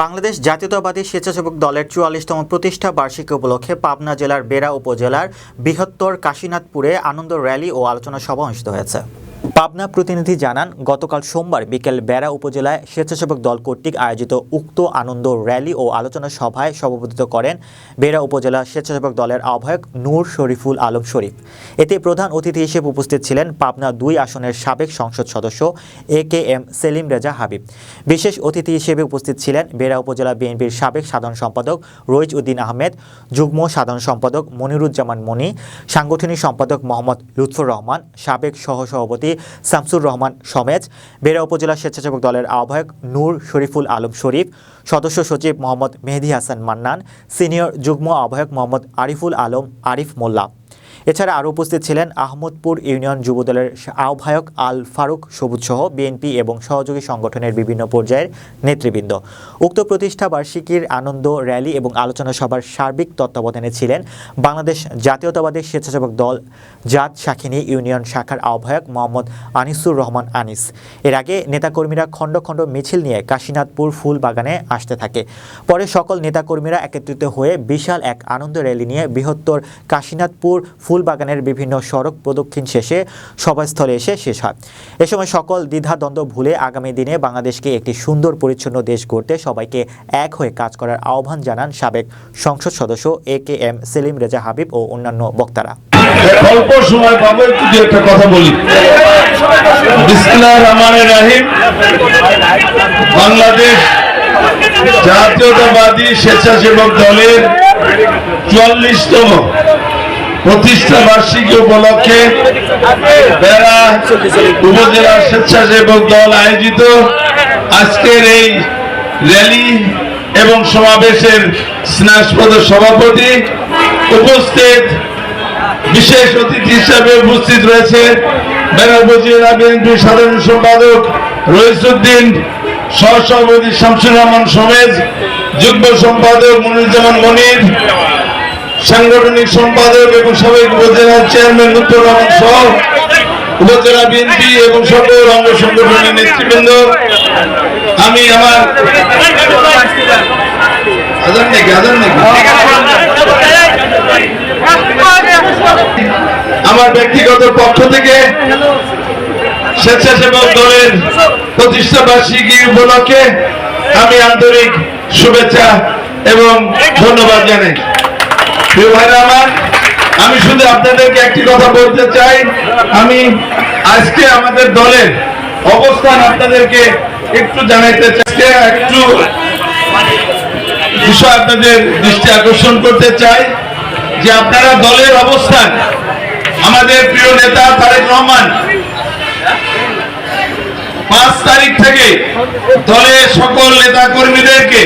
বাংলাদেশ জাতীয়তাবাদী স্বেচ্ছাসেবক দলের চুয়াল্লিশতম প্রতিষ্ঠা বার্ষিকী উপলক্ষে পাবনা জেলার বেড়া উপজেলার বৃহত্তর কাশীনাথপুরে আনন্দ র্যালি ও আলোচনা সভা অনুষ্ঠিত হয়েছে। পাবনা প্রতিনিধি জানান, গতকাল সোমবার বিকেল বেড়া উপজেলায় স্বেচ্ছাসেবক দল কর্তৃক আয়োজিত উক্ত আনন্দ র্যালি ও আলোচনা সভায় সভাপতিত্ব করেন বেড়া উপজেলা স্বেচ্ছাসেবক দলের আহ্বায়ক নূর শরীফুল আলম শরীফ। এতে প্রধান অতিথি হিসেবে উপস্থিত ছিলেন পাবনা দুই আসনের সাবেক সংসদ সদস্য এ কে এম সেলিম রেজা হাবিব। বিশেষ অতিথি হিসেবে উপস্থিত ছিলেন বেড়া উপজেলা বিএনপির সাবেক সাধারণ সম্পাদক রইজ উদ্দিন আহমেদ, যুগ্ম সাধারণ সম্পাদক মনিরুজ্জামান মনি সাংগঠনিক সম্পাদক মোহাম্মদ লুৎফর রহমান, সাবেক সহসভাপতি শামসুর রহমান সমেজ বেড়া উপজেলা স্বেচ্ছাসেবক দলের আহ্বায়ক নূর শরীফুল আলম শরীফ, সদস্য সচিব মোহাম্মদ মেহেদি হাসান মান্নান, সিনিয়র যুগ্ম আহ্বায়ক মোহাম্মদ আরিফুল আলম আরিফ মোল্লা। এছাড়া আরও উপস্থিত ছিলেন আহমদপুর ইউনিয়ন যুবদলের আহ্বায়ক আল ফারুক সবুজ সহ বিএনপি এবং সহযোগী সংগঠনের বিভিন্ন পর্যায়ের নেতৃবৃন্দ। উক্ত প্রতিষ্ঠা বার্ষিকীর আনন্দ র্যালি এবং আলোচনা সভার সার্বিক তত্ত্বাবধানে ছিলেন বাংলাদেশ জাতীয়তাবাদী স্বেচ্ছাসেবক দল জাত শাখিনী ইউনিয়ন শাখার আহ্বায়ক মোহাম্মদ আনিসুর রহমান আনিস। এর আগে নেতাকর্মীরা খণ্ড খণ্ড মিছিল নিয়ে কাশীনাথপুর ফুল বাগানে আসতে থাকে। পরে সকল নেতাকর্মীরা একত্রিত হয়ে বিশাল এক আনন্দ র্যালি নিয়ে বৃহত্তর কাশীনাথপুর ফুলবাগানের বিভিন্ন সড়ক প্রদক্ষিণ শেষে সভাস্থলে এসে শেষ হয়। এ সময় সকল দ্বিধাদ্বন্দ্ব ভুলে আগামী দিনে বাংলাদেশকে একটি সুন্দর পরিচ্ছন্ন দেশ গড়তে সবাইকে এক হয়ে কাজ করার আহ্বান জানান সাবেক সংসদ সদস্য এ কে এম সেলিম রেজা হাবিব ও অন্যান্য বক্তারা। অল্প সময় পাবো, একটু দু একটা কথা বলি। বাংলাদেশ জাতীয়তাবাদী স্বেচ্ছাসেবক দলের চুয়াল্লিশতম প্রতিষ্ঠা বার্ষিকী উপলক্ষে বেড়া উপজেলা স্বেচ্ছাসেবক দল আয়োজিত। আজকের এই র্যালি এবং সমাবেশের স্নাসপদ সভাপতি উপস্থিত বিশেষ অতিথি হিসাবে উপস্থিত রয়েছে বেনারপুর উপজেলা বিএনপির সাধারণ সম্পাদক রইসুদ্দিন সহসভাপতি শামসুর রহমান সমেজ যুগ্ম সম্পাদক মনিরুজ্জামান মনির সাংগঠনিক সম্পাদক এবং সাবেক উপজেলার চেয়ারম্যান লুৎফর রহমান সহ উপজেলা বিএনপি এবং সকল অঙ্গ সংগঠনের নেতৃবৃন্দ। আমি আমার আমার ব্যক্তিগত পক্ষ থেকে স্বেচ্ছাসেবক দলের প্রতিষ্ঠা বার্ষিকী উপলক্ষে আমি আন্তরিক শুভেচ্ছা এবং ধন্যবাদ জানাই। আমি শুধু আপনাদেরকে একটি কথা বলতে চাই। আমি আজকে আমাদের দলের অবস্থান আপনাদেরকে একটু জানাইতে চাই, একটু বিষয় আপনাদের দৃষ্টি আকর্ষণ করতে চাই যে আপনারা দলের অবস্থান, আমাদের প্রিয় নেতা তারেক রহমান পাঁচ তারিখ থেকে দলের সকল নেতা কর্মীদেরকে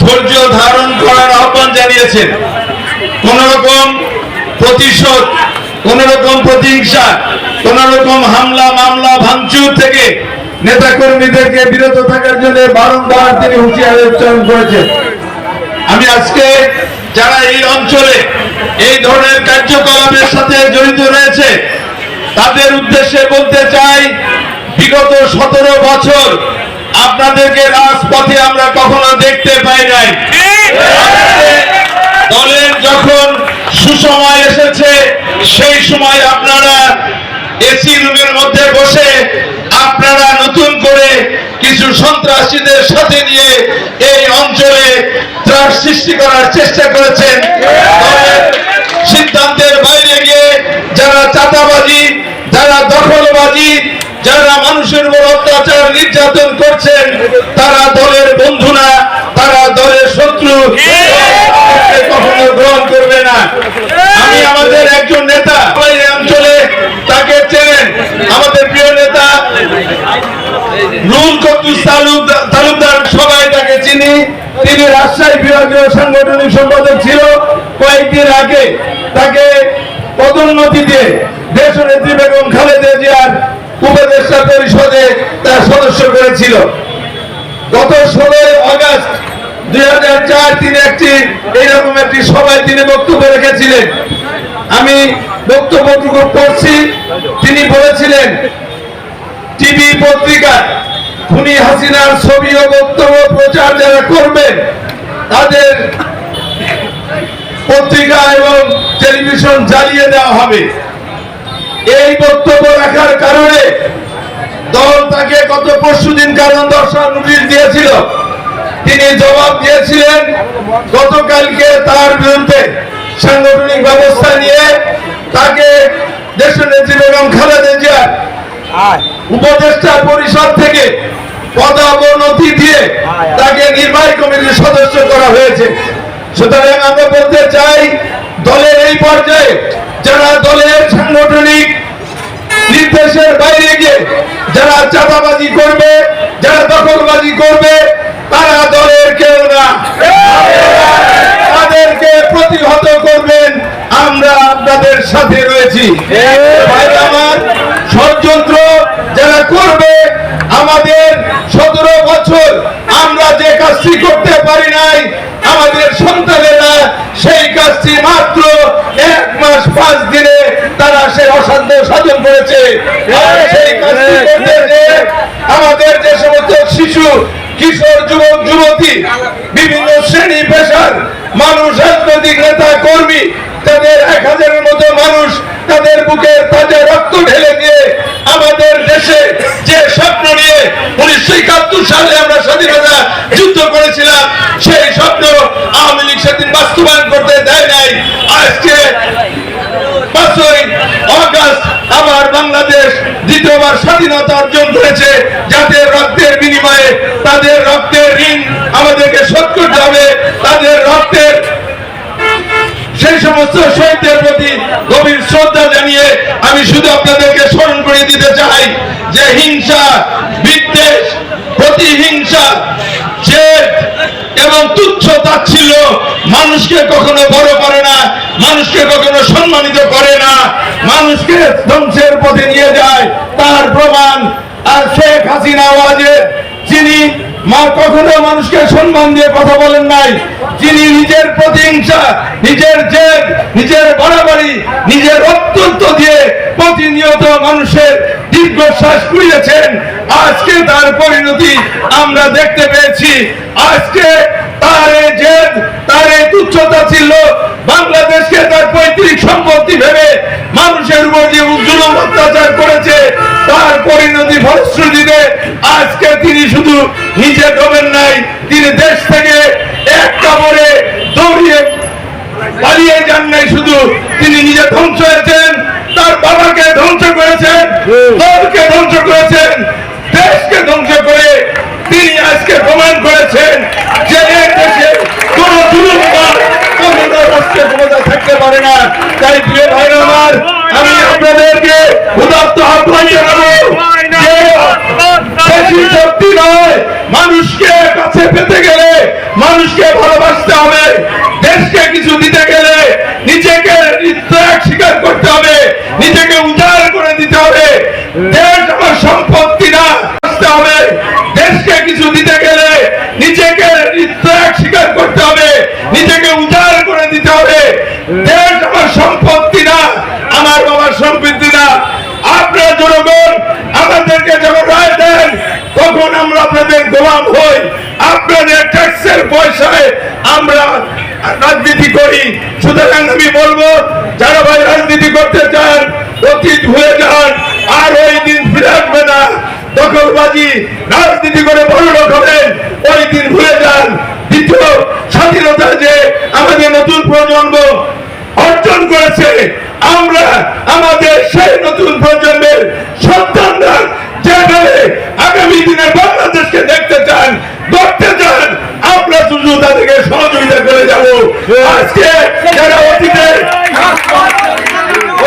ধৈর্য ধারণ করার আহ্বান জানিয়েছেন। কোন রকম প্রতিশোধ কোন রকম প্রতিহিংসা কোন রকম হামলা, মামলা, ভাঙচুর থেকে নেতা কর্মীদেরকে বিরত থাকার জন্য বারংবার তিনি হুঁশিয়ারি উচ্চারণ করেছেন। আমি আজকে যারা এই অঞ্চলে এই ধরনের কার্যকলাপের সাথে জড়িত রয়েছে, তাদের উদ্দেশ্যে বলতে চাই, বিগত সতেরো বছর আপনাদেরকে রাজপথে আমরা কখনো দেখতে পাই নাই। দলের যখন সুসময় এসেছে, সেই সময় আপনারা এসি রুমের মধ্যে বসে আপনারা নতুন করে কিছু সন্ত্রাসীদের সাথে নিয়ে এই অঞ্চলে ত্রাস সৃষ্টি করার চেষ্টা করেছেন। সিদ্ধান্তের বাইরে গিয়ে যারা চাঁদাবাজি, যারা দখলবাজি, যারা মানুষের উপর অত্যাচার নির্যাতন করছেন, তারা দলের বন্ধু না, তারা দলের শত্রু কখনো গ্রহণ করবে না আমি আমাদের একজন নেতা অঞ্চলে তাকে চেনেন। আমাদের প্রিয় নেতা রুল কদ্দুস তালুকদার তালুকদার সবাই তাকে চিনি। তিনি রাজশাহী বিভাগীয় সাংগঠনিক সম্পাদক ছিল। কয়েকদিন আগে তাকে পদোন্নতি দিয়ে দেশ নেত্রী বেগম খালেদা জিয়ার উপদেষ্টা পরিষদে তার সদস্য করেছিল। গত আগস্ট আমি বক্তব্যটুকু পড়ছি। তিনি বলেছিলেন, টিভি পত্রিকা খুনি হাসিনার ছবি ও বক্তব্য প্রচার যারা করবেন, তাদের পত্রিকা এবং টেলিভিশন জ্বালিয়ে দেওয়া হবে। এই বক্তব্য রাখার কারণে দল তাকে গত পরশু দিন কারণ দর্শন নোটিশ দিয়েছিল। তিনি জবাব দিয়েছিলেন গতকালকে তার বিরুদ্ধে সাংগঠনিক ব্যবস্থা নিয়ে তাকে দেশনেত্রী বেগম খালেদা জিয়া উপদেষ্টা পরিষদ থেকে পদোন্নতি দিয়ে তাকে নির্বাহী কমিটির সদস্য করা হয়েছে। সুতরাং আমরা বলতে চাই দলের এই পর্যায়ে যারা দলের সাংগঠনিক নির্দেশের বাইরে গিয়ে যারা চাঁদাবাজি করবে যারা দখলবাজি করবে তারা দলের কেউ না। তাদেরকে প্রতিহত করবেন। আমরা আপনাদের সাথে রয়েছি। ষড়যন্ত্র যারা করবে, আমাদের সতেরো বছর আমরা যে কাজটি করতে পারি নাই, আমাদের সন্তানেরা সেই কাজটি মাত্র এক মাস পাঁচ দিনে তারা সে অসাধ্য সাধন করেছে। আমাদের কিশোর যুবক, যুবতী, বিভিন্ন শ্রেণি পেশার মানুষ, রাজনৈতিক নেতা, কর্মী, তাদের এক হাজারের মতো মানুষ তাদের বুকে তাদের রক্ত ঢেলে দিয়ে আমাদের দেশে যে স্বপ্ন নিয়ে উনিশশো একাত্তর সালে আমরা স্বাধীনতা যুদ্ধ করেছিলাম সেই স্বপ্ন আওয়ামী লীগ সেদিন বাস্তবায়ন করতে দেয় নাই আজকে পাঁচই অগাস্ট আমার বাংলাদেশ দ্বিতীয়বার স্বাধীনতা অর্জন করেছে যাদের রক্তের বিনিময়ে তাদের রক্তের ঋণ করতে হবে তাদের রক্তের সেই সমস্ত শহীদদের প্রতি গভীর শ্রদ্ধা জানিয়ে আমি শুধু আপনাদেরকে স্মরণ করে দিতে চাই যে হিংসা, বিদ্বেষ, প্রতিহিংসা, জেদ এবং তুচ্ছ তাচ্ছিল্য মানুষকে কখনো বড় করে না, মানুষকে কখনো সম্মানিত করে না, মানুষকে ধ্বংসের পথে নিয়ে যায়। তার প্রমাণ আর শেখ হাসিনা ওয়াজেদ, যিনি মা কখনো মানুষকে সম্মান দিয়ে কথা বলেন নাই। যিনি নিজের প্রতিহিংসা, নিজের জেদ, নিজের বাড়াবাড়ি নিজের অত্যন্ত দিয়ে প্রতিনিয়ত মানুষের দীর্ঘশ্বাস কুড়িয়েছেন। আজকে তার পরিণতি আমরা দেখতে পেয়েছি। আজকে তার জেদ, তার তুচ্ছতা ছিল। বাংলাদেশকে তার পৈতৃক সম্পত্তি ভেবে মানুষের উপর যে জুলুম অত্যাচার করেছে তার পরিণতি ফলশ্রুতিতে আজকে তিনি শুধু নিজে ডোবেন নাই, তিনি দেশ থেকে এক কামড়ে দৌড়িয়ে পালিয়ে যান নাই, শুধু তিনি নিজে ধ্বংস হয়েছেন, তার বাবাকে ধ্বংস করেছেন দলকে ধ্বংস করেছেন, দেশকে ধ্বংস করে তিনি আজকে প্রমাণ করেছেন যে দেশে কোন দুর্নীতিবাজ কোন রাষ্ট্রীয় ক্ষমতা থাকতে পারে না। তাই প্রিয় ভাইরা আমার মানুষকে ভালোবাসতে হবে। দেশকে কিছু দিতে গেলে নিজেকে ত্যাগ স্বীকার করতে হবে। নিজেকে উজাড় করে দিতে হবে। দেশ আমার সম্পত্তি না বাঁচতে হবে। দেশকে কিছু দিতে গেলে নিজেকে ত্যাগ স্বীকার করতে হবে। নিজেকে উজাড় করে দিতে হবে। দেশ আমার সম্পত্তি না, আমার বাবার সম্পত্তি না। আপনার জনগণ, আমাদেরকে যখন রায় দেন, তখন আমরা আপনাদের গোলাম হই। আপনাদের ট্যাক্সের পয়সায় আমরা রাজনীতি করি। সুতরাং আমি বলব, যারা ভাই রাজনীতি করতে চান, অতীত ভুলে যান, আর ওই দিন ফিরে আসবে না। দখলবাজি রাজনীতি করে বড় লোক হবেন ওই দিন ভুলে যান দ্বিতীয় স্বাধীনতা যে আমাদের নতুন প্রজন্ম অর্জন করেছে আমরা আমাদের সেই নতুন প্রজন্মের সন্তানরা যেভাবে আগামী দিনে বাংলাদেশকে দেখতে চান করতে চান আমরা শুধু তাদেরকে সহযোগিতা করে যাব আজকে যারা অতীতে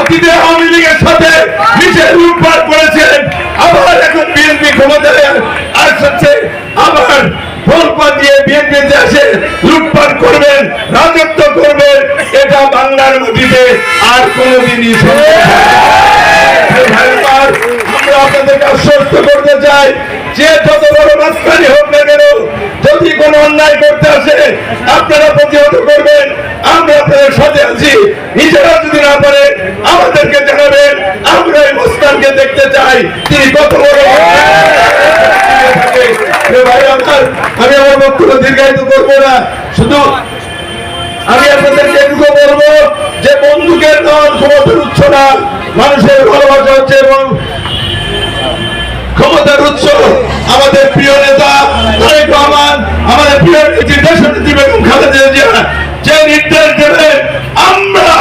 অতীতে আওয়ামী লীগের সাথে মিশে লুটপাট করেছেন আবার এখন বিএনপি ক্ষমতায় আসছে আবার ভোটপাট দিয়ে বিএনপিতে আসে লুটপাট করবেন, রাজত্ব করবেন, এটা বাংলার মাটিতে আর কোনোদিনই আপনারা প্রতিহত করবেন, আমরা আপনাদের সাথে আছি। নিজেরা যদি না পারেন আমাদেরকে আমরা চাই তিনি কত বড় আমি আমার বক্তব্য দীর্ঘায়িত করব না। শুধু আমি আপনাদেরকে এটুকু বলব যে বন্দুকের নন ক্ষমতার উৎস না, মানুষের ভালোবাসা হচ্ছে এবং ক্ষমতার উৎস আমাদের প্রিয় নেতা আমাদের প্রিয় নেত্রী দেশনেত্রী বেগম খালেদা জিয়া, যে নির্দেশ দেবেন আমরা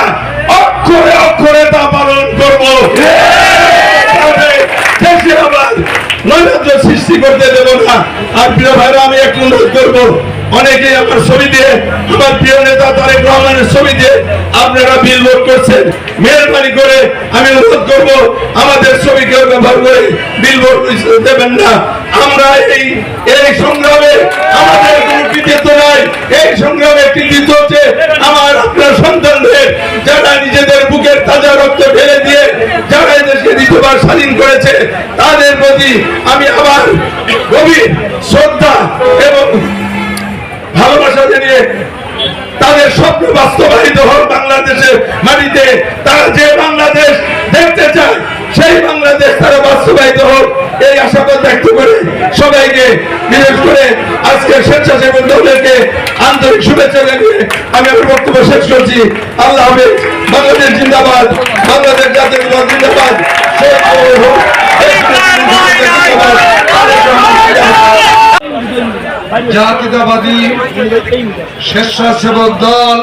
অক্ষরে অক্ষরে তা পালন করব তবে দেশে আবার নৈরাজ্য সৃষ্টি করতে দেব না। আর প্রিয় ভাইরা, আমি একটু অনুরোধ করব অনেকে আমার ছবি দিয়ে, আমার প্রিয় নেতা তারেক রহমানের ছবি দিয়ে আপনারা বিলবোর্ড করছেন। মেহরবানি করে আমি অনুরোধ করব, আমাদের ছবি কেউ ব্যবহার করে বিলবোর্ড দেবেন না। আমরা এই এই সংগ্রামে আমাদের কোনো কৃতিত্ব নাই। এই সংগ্রামে কৃতিত্ব হচ্ছে আমার আপনার সন্তানদের যারা নিজেদের বুকের তাজা রক্ত ঢেলে দিয়ে যারা এদেশকে দ্বিতীয়বার স্বাধীন করেছে, তাদের প্রতি আমি আবার গভীর শ্রদ্ধা এবং ভালোবাসা জানিয়ে তাদের স্বপ্ন বাস্তবায়িত হোক বাংলাদেশের মাটিতে। তারা যে বাংলাদেশ সবাইকে বিশেষ করে আজকে স্বেচ্ছাসেবক দলদেরকে আন্তরিক শুভেচ্ছা জানিয়ে আমি আমার বক্তব্য শেষ করছি। আল্লাহ হাফেজ, বাংলাদেশ জিন্দাবাদ, বাংলাদেশ জাতীয়তাবাদ জিন্দাবাদ। জাতীয়তাবাদী স্বেচ্ছাসেবক দল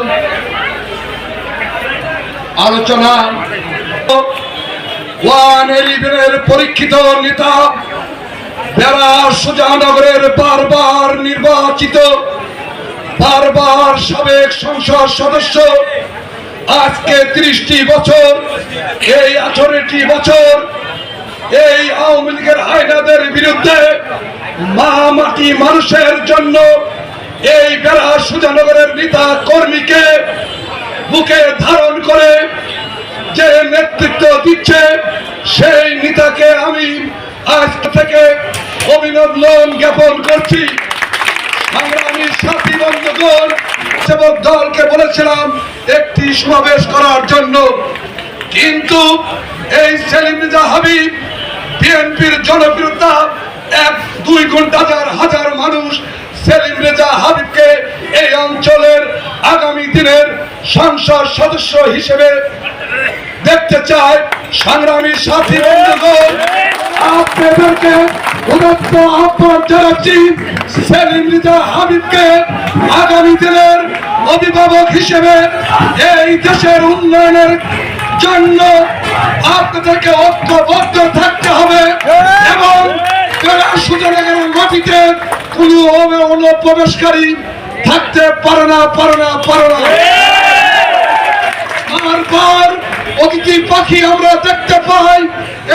আলোচনা। ওয়ান ইলেভেনের পরীক্ষিত নেতা সুজানগরের বারবার নির্বাচিত, বারবার সাবেক সংসদ সদস্য, আজকে ত্রিশটি বছর, এই আঠারোটি বছর, এই আওয়ামী লীগের হায়নাদের বিরুদ্ধে মা মাটি মানুষের জন্য এই বেলা সুজানগরের নেতা কর্মীকে বুকে ধারণ করে যে নেতৃত্ব দিচ্ছে, সেই নেতাকে আমি আজ থেকে অভিনন্দন জ্ঞাপন করছি। সংগ্রামী সাথী বন্ধুগণ, সেবক দলকে বলেছিলাম, একটি সমাবেশ করার জন্য। কিন্তু এই সেলিম রেজা হাবিব, বিএনপির জনপ্রিয়তা এক দুই ঘণ্টা হাজার হাজার মানুষ সেলিম রেজা হাবিবকে এই অঞ্চলের আগামী দিনের সংসদ সদস্য হিসেবে দেখতে চায় সংগ্রামী সাথী বন্ধুগণ। আপনাদেরকে উদত্ত আহ্বান জানাচ্ছি সেলিম রিজা হাবিবকে আগামী দিনের অভিভাবক হিসেবে এই দেশের উন্নয়নের জন্য আপনাদেরকে ঐক্যবদ্ধ থাকতে হবে এবং সুযোগের মাটিতে কোনো অনুপ্রবেশকারী থাকতে পারে না পারে না পারে না। পর অতিথি পাখি আমরা দেখতে পাই,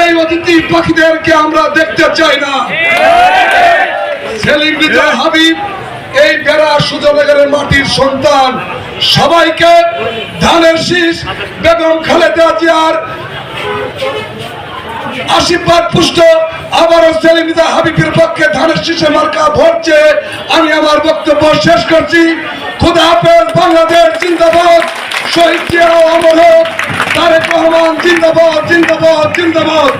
এই অতিথি পাখিদেরকে আমরা দেখতে চাই না। সেলিম হাবিব, এই বেড়া সুজনগরের মাটির সন্তান। সবাইকে ধানের শীষ, বেগম খালেদা জিয়ার আশীর্বাদ পুষ্ট। আবারও সেলিম রিজা হাবিবের পক্ষে ধানের শীষে মার্কা চেয়ে আমি আমার বক্তব্য শেষ করছি। খুদা হাফেজ, বাংলাদেশ জিন্দাবাদ। শহীদ জিয়া অমর তারেক রহমান জিন্দাবাদ জিন্দাবাদ জিন্দাবাদ।